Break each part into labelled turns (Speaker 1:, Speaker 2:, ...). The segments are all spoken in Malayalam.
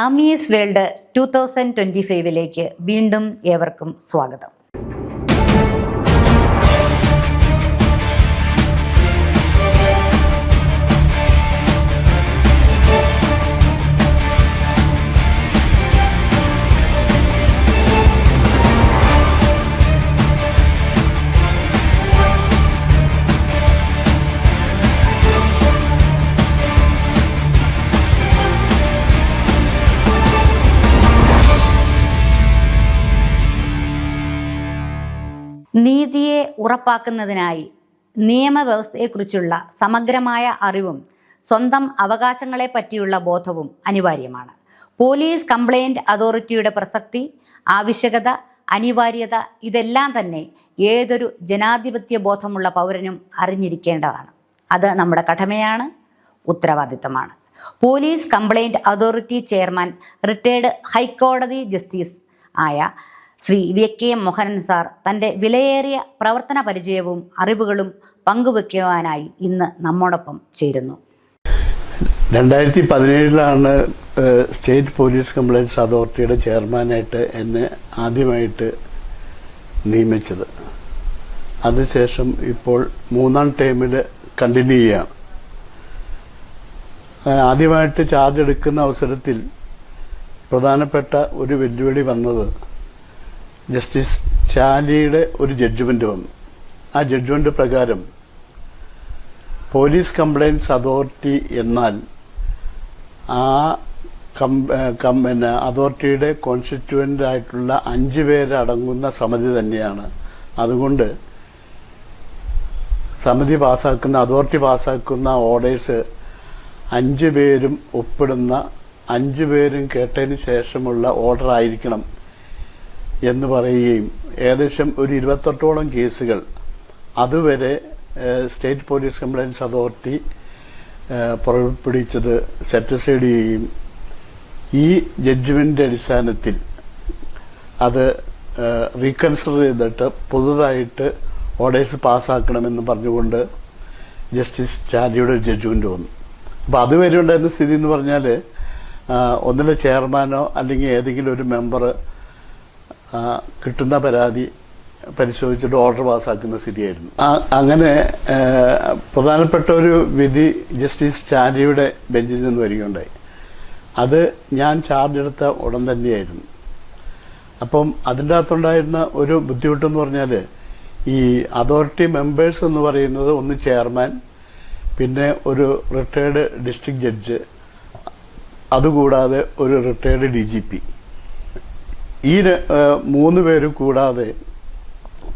Speaker 1: Ami's world two thousand twenty ഫൈവിലേക്ക് വീണ്ടും ഏവർക്കും സ്വാഗതം. നീതിയെ ഉറപ്പാക്കുന്നതിനായി നിയമവ്യവസ്ഥയെക്കുറിച്ചുള്ള സമഗ്രമായ അറിവും സ്വന്തം അവകാശങ്ങളെ പറ്റിയുള്ള ബോധവും അനിവാര്യമാണ്. പോലീസ് കംപ്ലയിന്റ് അതോറിറ്റിയുടെ പ്രസക്തി ആവശ്യകത അനിവാര്യത ഇതെല്ലാം തന്നെ ഏതൊരു ജനാധിപത്യ ബോധമുള്ള പൗരനും അറിഞ്ഞിരിക്കേണ്ടതാണ്. അത് നമ്മുടെ കടമയാണ് ഉത്തരവാദിത്തമാണ് police complaint authority chairman retired ഹൈക്കോടതി ജസ്റ്റിസ് ആയ Shri V K Mohanan sir തന്റെ വിലയേറിയ പ്രവർത്തന പരിചയവും അറിവുകളും പങ്കുവെക്കുവാനായി ഇന്ന് നമ്മോടൊപ്പം ചേരുന്നു.
Speaker 2: രണ്ടായിരത്തി പതിനേഴിലാണ് സ്റ്റേറ്റ് പോലീസ് കംപ്ലയിൻസ് അതോറിറ്റിയുടെ ചെയർമാനായിട്ട് എന്നെ ആദ്യമായിട്ട് നിയമിച്ചത്. അതിനുശേഷം ഇപ്പോൾ മൂന്നാം ടൈമിൽ കണ്ടിന്യൂ ചെയ്യുകയാണ്. ആദ്യമായിട്ട് ചാർജ് എടുക്കുന്ന അവസരത്തിൽ പ്രധാനപ്പെട്ട ഒരു വെല്ലുവിളി വന്നത് ജസ്റ്റിസ് ചാലിയുടെ ഒരു ജഡ്ജ്മെന്റ് വന്നു. ആ ജഡ്ജ്മെന്റ് പ്രകാരം പോലീസ് കംപ്ലയിൻസ് അതോറിറ്റി എന്നാൽ ആ കം പിന്നെ അതോറിറ്റിയുടെ കോൺസ്റ്റിറ്റ്യൂവന്റ് ആയിട്ടുള്ള അഞ്ച് പേരടങ്ങുന്ന സമിതി തന്നെയാണ്. അതുകൊണ്ട് സമിതി പാസ്സാക്കുന്ന അതോറിറ്റി പാസ്സാക്കുന്ന ഓർഡേഴ്സ് അഞ്ച് പേരും ഒപ്പിടുന്ന അഞ്ച് പേരും കേട്ടതിന് ശേഷമുള്ള ഓർഡർ ആയിരിക്കണം എന്ന് പറയുകയും ഏകദേശം ഒരു ഇരുപത്തെട്ടോളം കേസുകൾ അതുവരെ സ്റ്റേറ്റ് പോലീസ് കംപ്ലയൻസ് അതോറിറ്റി പുറപ്പെടുവിച്ചത് സെറ്റിസൈഡ് ചെയ്യുകയും ഈ ജഡ്ജ്മെന്റ് അടിസ്ഥാനത്തിൽ അത് റീകൺസിഡർ ചെയ്തിട്ട് പുതുതായിട്ട് ഓർഡേഴ്സ് പാസ്സാക്കണമെന്ന് പറഞ്ഞുകൊണ്ട് ജസ്റ്റിസ് ചാലിയുടെ ഒരു ജഡ്ജ്മെന്റ് വന്നു. അപ്പോൾ അതുവരെ ഉണ്ടായിരുന്ന സ്ഥിതി എന്ന് പറഞ്ഞാൽ ഒന്നിലെ ചെയർമാനോ അല്ലെങ്കിൽ ഏതെങ്കിലും ഒരു മെമ്പർ കിട്ടുന്ന പരാതി പരിശോധിച്ചിട്ട് ഓർഡർ പാസ്സാക്കുന്ന സ്ഥിതിയായിരുന്നു. അങ്ങനെ പ്രധാനപ്പെട്ട ഒരു വിധി ജസ്റ്റിസ് സ്റ്റാലിയുടെ ബെഞ്ചിൽ നിന്ന് വരികയുണ്ടായി. അത് ഞാൻ ചാർജ് എടുത്ത ഉടൻ തന്നെയായിരുന്നു. അപ്പം അതിന്റെ അകത്തുണ്ടായിരുന്ന ഒരു ബുദ്ധിമുട്ടെന്ന് പറഞ്ഞാൽ ഈ അതോറിറ്റി മെമ്പേഴ്സ് എന്ന് പറയുന്നത് ഒന്ന് ചെയർമാൻ പിന്നെ ഒരു റിട്ടയർഡ് ഡിസ്ട്രിക്ട് ജഡ്ജ് അതുകൂടാതെ ഒരു റിട്ടയർഡ് ഡി ജി പി ഈ മൂന്ന് പേര് കൂടാതെ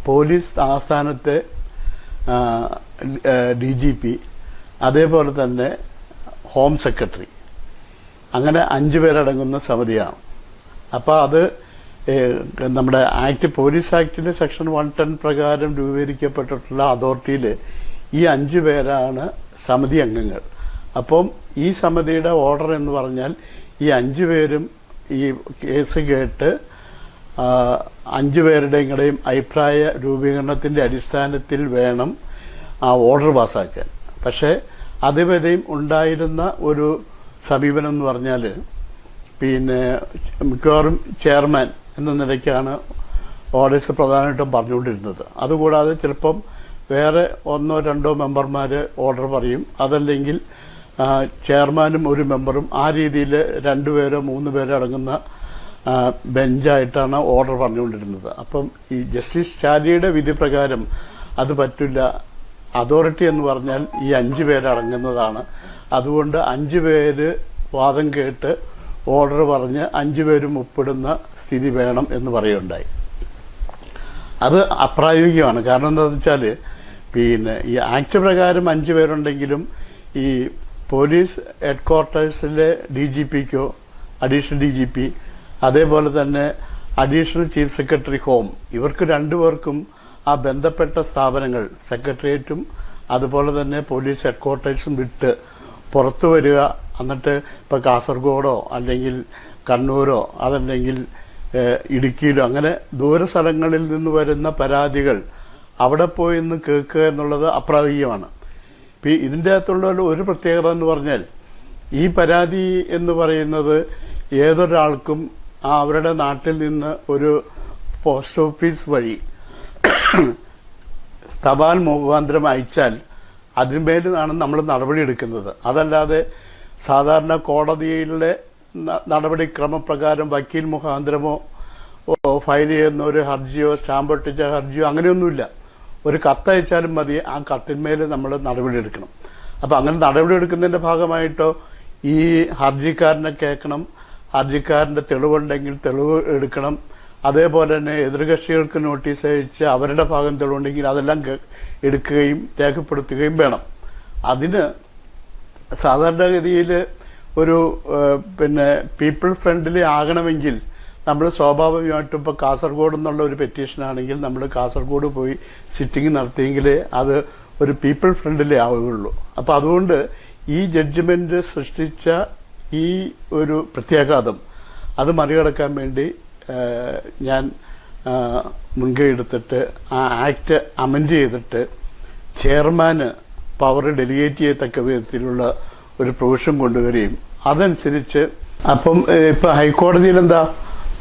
Speaker 2: പോലീസ് ആസ്ഥാനത്തെ ഡി ജി പി അതേപോലെ തന്നെ ഹോം സെക്രട്ടറി. അങ്ങനെ അഞ്ച് പേരടങ്ങുന്ന സമിതിയാണ്. അപ്പോൾ അത് നമ്മുടെ ആക്ട് പോലീസ് ആക്ടിലെ സെക്ഷൻ വൺ ടെൻ പ്രകാരം രൂപീകരിക്കപ്പെട്ടിട്ടുള്ള അതോറിറ്റിയിൽ ഈ അഞ്ച് പേരാണ് സമിതി അംഗങ്ങൾ. അപ്പം ഈ സമിതിയുടെ ഓർഡർ എന്ന് പറഞ്ഞാൽ ഈ അഞ്ച് പേരും ഈ കേസ് കേട്ട് അഞ്ച് പേരുടെയും കൂടെയും അഭിപ്രായ രൂപീകരണത്തിന്റെ അടിസ്ഥാനത്തിൽ വേണം ആ ഓർഡർ പാസ്സാക്കാൻ. പക്ഷേ അതുവരെയും ഉണ്ടായിരുന്ന ഒരു സമീപനം എന്ന് പറഞ്ഞാൽ പിന്നെ മിക്കവാറും ചെയർമാൻ എന്ന നിലയ്ക്കാണ് ഓർഡേഴ്സ് പ്രധാനമായിട്ടും പറഞ്ഞുകൊണ്ടിരുന്നത്. അതുകൂടാതെ ചിലപ്പം വേറെ ഒന്നോ രണ്ടോ മെമ്പർമാർ ഓർഡർ പറയും. അതല്ലെങ്കിൽ ചെയർമാനും ഒരു മെമ്പറും ആ രീതിയിൽ രണ്ടുപേരോ മൂന്ന് പേരോ അടങ്ങുന്ന ബെഞ്ചായിട്ടാണ് ഓർഡർ പറഞ്ഞുകൊണ്ടിരുന്നത്. അപ്പം ഈ ജസ്റ്റിസ് ചാലിയുടെ വിധി പ്രകാരം അത് പറ്റില്ല. അതോറിറ്റി എന്ന് പറഞ്ഞാൽ ഈ അഞ്ച് പേരടങ്ങുന്നതാണ് അതുകൊണ്ട് അഞ്ച് പേര് വാദം കേട്ട് ഓർഡർ പറഞ്ഞ് അഞ്ച് പേരും ഒപ്പിടുന്ന സ്ഥിതി വേണം എന്ന് പറയുകയുണ്ടായി. അത് അപ്രായോഗികമാണ്. കാരണം എന്താണെന്ന് വെച്ചാൽ പിന്നെ ഈ ആക്ട് പ്രകാരം അഞ്ച് പേരുണ്ടെങ്കിലും ഈ പോലീസ് ഹെഡ് ക്വാർട്ടേഴ്സിലെ ഡി ജി പിക്കോ അഡീഷണൽ ഡി ജി പി അതേപോലെ തന്നെ അഡീഷണൽ ചീഫ് സെക്രട്ടറി ഹോം. ഇവർക്ക് രണ്ടുപേർക്കും ആ ബന്ധപ്പെട്ട സ്ഥാപനങ്ങൾ സെക്രട്ടേറിയറ്റും അതുപോലെ തന്നെ പോലീസ് ഹെഡ് ക്വാർട്ടേഴ്സും വിട്ട് പുറത്തു വരിക. എന്നിട്ട് ഇപ്പോൾ കാസർഗോഡോ അല്ലെങ്കിൽ കണ്ണൂരോ അതല്ലെങ്കിൽ ഇടുക്കിയിലോ അങ്ങനെ ദൂര സ്ഥലങ്ങളിൽ നിന്ന് വരുന്ന പരാതികൾ അവിടെ പോയി നിന്ന് കേൾക്കുക എന്നുള്ളത് അപ്രായോഗികമാണ്. ഇപ്പം ഇതിന്റെ അകത്തുള്ള ഒരു പ്രത്യേകത എന്ന് പറഞ്ഞാൽ ഈ പരാതി എന്ന് പറയുന്നത് ഏതൊരാൾക്കും അവരുടെ നാട്ടിൽ നിന്ന് ഒരു പോസ്റ്റ് ഓഫീസ് വഴി തപാൽ മുഖാന്തരം അയച്ചാൽ അതിന്മേലാണ് നമ്മൾ നടപടി എടുക്കുന്നത്. അതല്ലാതെ സാധാരണ കോടതിയിലെ നടപടിക്രമപ്രകാരം വക്കീൽ മുഖാന്തരമോ ഫയൽ ചെയ്യുന്ന ഒരു ഹർജിയോ സ്റ്റാമ്പ് ഒട്ടിച്ച ഹർജിയോ അങ്ങനെയൊന്നുമില്ല. ഒരു കത്തയച്ചാലും മതി. ആ കത്തിന്മേൽ നമ്മൾ നടപടിയെടുക്കണം അപ്പം അങ്ങനെ നടപടിയെടുക്കുന്നതിന്റെ ഭാഗമായിട്ടോ ഈ ഹർജിക്കാരനെ കേൾക്കണം. ഹർജിക്കാരന്റെ തെളിവുണ്ടെങ്കിൽ തെളിവ് എടുക്കണം. അതേപോലെ തന്നെ എതിർകക്ഷികൾക്ക് നോട്ടീസ് അയച്ച് അവരുടെ ഭാഗം തെളിവുണ്ടെങ്കിൽ അതെല്ലാം എടുക്കുകയും രേഖപ്പെടുത്തുകയും വേണം. അതിന് സാധാരണഗതിയിൽ ഒരു പിന്നെ പീപ്പിൾ ഫ്രണ്ട്ലി ആകണമെങ്കിൽ നമ്മൾ സ്വാഭാവികമായിട്ടും ഇപ്പോൾ കാസർഗോഡ് എന്നുള്ള ഒരു പെറ്റീഷൻ ആണെങ്കിൽ നമ്മൾ കാസർഗോഡ് പോയി സിറ്റിംഗ് നടത്തിയെങ്കിൽ അത് ഒരു പീപ്പിൾ ഫ്രണ്ട്ലി ആവുകയുള്ളൂ. അപ്പോൾ അതുകൊണ്ട് ഈ ജഡ്ജ്മെന്റ് സൃഷ്ടിച്ച ഈ ഒരു പ്രത്യാഘാതം അത് മറികടക്കാൻ വേണ്ടി ഞാൻ മുൻകൈ എടുത്തിട്ട് ആ ആക്ട് അമെൻഡ് ചെയ്തിട്ട് ചെയർമാന് പവർ ഡെലിഗേറ്റ് ചെയ്യത്തക്ക വിധത്തിലുള്ള ഒരു പ്രൊവിഷൻ കൊണ്ടുവരികയും അതനുസരിച്ച് അപ്പം ഇപ്പൊ ഹൈക്കോടതിയിൽ എന്താ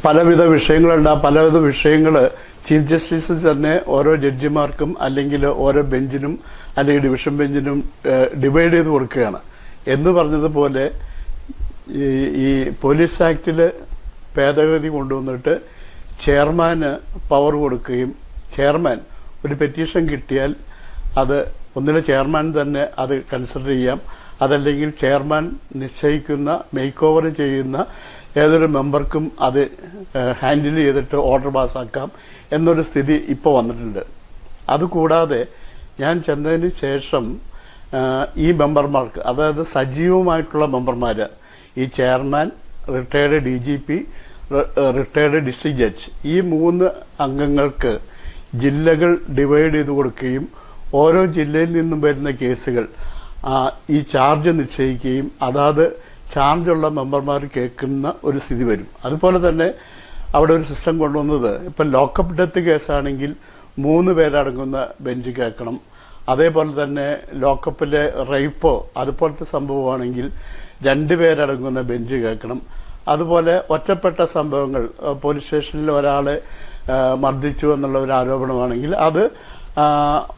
Speaker 2: പലവിധ വിഷയങ്ങളുണ്ട്. ആ പലവിധ വിഷയങ്ങൾ ചീഫ് ജസ്റ്റിസ് തന്നെ ഓരോ ജഡ്ജിമാർക്കും അല്ലെങ്കിൽ ഓരോ ബെഞ്ചിനും അല്ലെങ്കിൽ ഡിവിഷൻ ബെഞ്ചിനും ഡിവൈഡ് ചെയ്ത് കൊടുക്കുകയാണ്. എന്ന് പറഞ്ഞതുപോലെ ഈ ഈ പോലീസ് ആക്ടിൽ ഭേദഗതി കൊണ്ടുവന്നിട്ട് ചെയർമാന് പവർ കൊടുക്കുകയും ചെയർമാൻ ഒരു പെറ്റീഷൻ കിട്ടിയാൽ അത് ഒന്നിലെ ചെയർമാൻ തന്നെ അത് കൺസിഡർ ചെയ്യാം. അതല്ലെങ്കിൽ ചെയർമാൻ നിശ്ചയിക്കുന്ന മേക്ക് ഓവർ ചെയ്യുന്ന ഏതൊരു മെമ്പർക്കും അത് ഹാൻഡിൽ ചെയ്തിട്ട് ഓർഡർ പാസ്സാക്കാം എന്നൊരു സ്ഥിതി ഇപ്പോൾ വന്നിട്ടുണ്ട്. അതുകൂടാതെ ഞാൻ ചെന്നതിന് ശേഷം ഈ മെമ്പർമാർക്ക് അതായത് സജീവമായിട്ടുള്ള മെമ്പർമാർ ഈ chairman retired D G P retired district judge. ഈ മൂന്ന് അംഗങ്ങൾക്ക് ജില്ലകൾ ഡിവൈഡ് ചെയ്ത് കൊടുക്കുകയും ഓരോ ജില്ലയിൽ നിന്നും വരുന്ന കേസുകൾ ഈ ചാർജ് നിശ്ചയിക്കുകയും അതാത് ചാർജുള്ള മെമ്പർമാർ കേൾക്കുന്ന ഒരു സ്ഥിതി വരും. അതുപോലെ തന്നെ അവിടെ ഒരു സിസ്റ്റം കൊണ്ടുവന്നത് ഇപ്പം ലോക്കപ്പ് ഡെത്ത് കേസാണെങ്കിൽ മൂന്ന് പേരടങ്ങുന്ന ബെഞ്ച് കേൾക്കണം. അതേപോലെ തന്നെ ലോക്കപ്പിലെ റേപ്പോ അതുപോലത്തെ സംഭവമാണെങ്കിൽ രണ്ട് പേരടങ്ങുന്ന ബെഞ്ച് കേൾക്കണം. അതുപോലെ ഒറ്റപ്പെട്ട സംഭവങ്ങൾ പോലീസ് സ്റ്റേഷനിൽ ഒരാളെ മർദ്ദിച്ചു എന്നുള്ള ഒരു ആരോപണമാണെങ്കിൽ അത്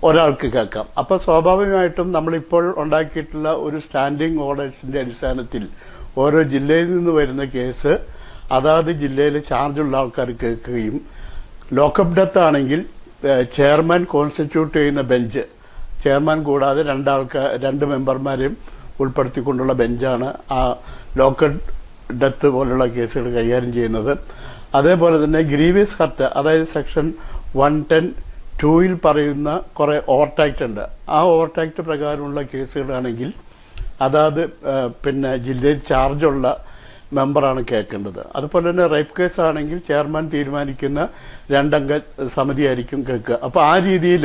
Speaker 2: ഒരാൾക്ക് കേൾക്കാം. അപ്പോൾ സ്വാഭാവികമായിട്ടും നമ്മളിപ്പോൾ ഉണ്ടാക്കിയിട്ടുള്ള ഒരു സ്റ്റാൻഡിംഗ് ഓർഡേഴ്സിന്റെ അടിസ്ഥാനത്തിൽ ഓരോ ജില്ലയിൽ നിന്ന് വരുന്ന കേസ് അതാത് ജില്ലയിൽ ചാർജുള്ള ആൾക്കാർ കേൾക്കുകയും ലോക്കപ്പ് ഡെത്ത് ആണെങ്കിൽ ചെയർമാൻ കോൺസ്റ്റിറ്റ്യൂട്ട് ചെയ്യുന്ന ബെഞ്ച് ചെയർമാൻ കൂടാതെ രണ്ടാൾക്കാർ രണ്ട് മെമ്പർമാരെയും ഉൾപ്പെടുത്തിക്കൊണ്ടുള്ള ബെഞ്ചാണ് ആ ലോക്കൽ ഡെത്ത് പോലുള്ള കേസുകൾ കൈകാര്യം ചെയ്യുന്നത്. അതേപോലെ തന്നെ ഗ്രീവിയസ് ഹർട്ട് അതായത് സെക്ഷൻ വൺ ടെൻ ടൂയിൽ പറയുന്ന കുറേ ഓവർടാക്റ്റ് ഉണ്ട്. ആ ഓവർടാക്റ്റ് പ്രകാരമുള്ള കേസുകളാണെങ്കിൽ അതാത് പിന്നെ ജില്ലയിൽ ചാർജുള്ള മെമ്പറാണ് കേൾക്കേണ്ടത്. അതുപോലെ തന്നെ റേപ്പ് കേസ് ആണെങ്കിൽ ചെയർമാൻ തീരുമാനിക്കുന്ന രണ്ടംഗ സമിതിയായിരിക്കും കേൾക്കുക. അപ്പോൾ ആ രീതിയിൽ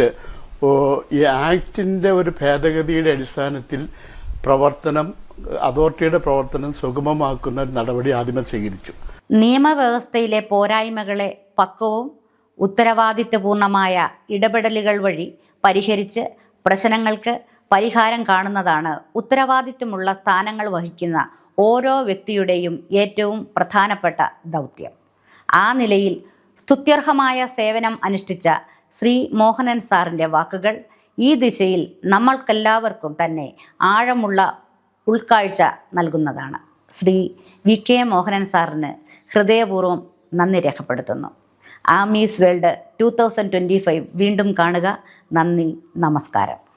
Speaker 2: ഈ ആക്ടിന്റെ ഒരു ഭേദഗതിയുടെ അടിസ്ഥാനത്തിൽ പ്രവർത്തനം അതോറിറ്റിയുടെ പ്രവർത്തനം സുഗമമാക്കുന്ന ഒരു നടപടി ആദ്യമേ സ്വീകരിച്ചു.
Speaker 1: നിയമവ്യവസ്ഥയിലെ പോരായ്മകളെ പക്വവും ഉത്തരവാദിത്വപൂർണമായ ഇടപെടലുകൾ വഴി പരിഹരിച്ച് പ്രശ്നങ്ങൾക്ക് പരിഹാരം കാണുന്നതാണ് ഉത്തരവാദിത്വമുള്ള സ്ഥാനങ്ങൾ വഹിക്കുന്ന ഓരോ വ്യക്തിയുടെയും ഏറ്റവും പ്രധാനപ്പെട്ട ദൗത്യം. ആ നിലയിൽ സ്തുത്യർഹമായ സേവനം അനുഷ്ഠിച്ച ശ്രീ മോഹനൻ സാറിന്റെ വാക്കുകൾ ഈ ദിശയിൽ നമ്മൾക്കെല്ലാവർക്കും തന്നെ ആഴമുള്ള ഉൾക്കാഴ്ച നൽകുന്നതാണ്. ശ്രീ വി. കെ. മോഹനൻ സാറിന് ഹൃദയപൂർവം നന്ദി രേഖപ്പെടുത്തുന്നു. Ami's world two thousand twenty five വീണ്ടും കാണുക. നന്ദി നമസ്കാരം.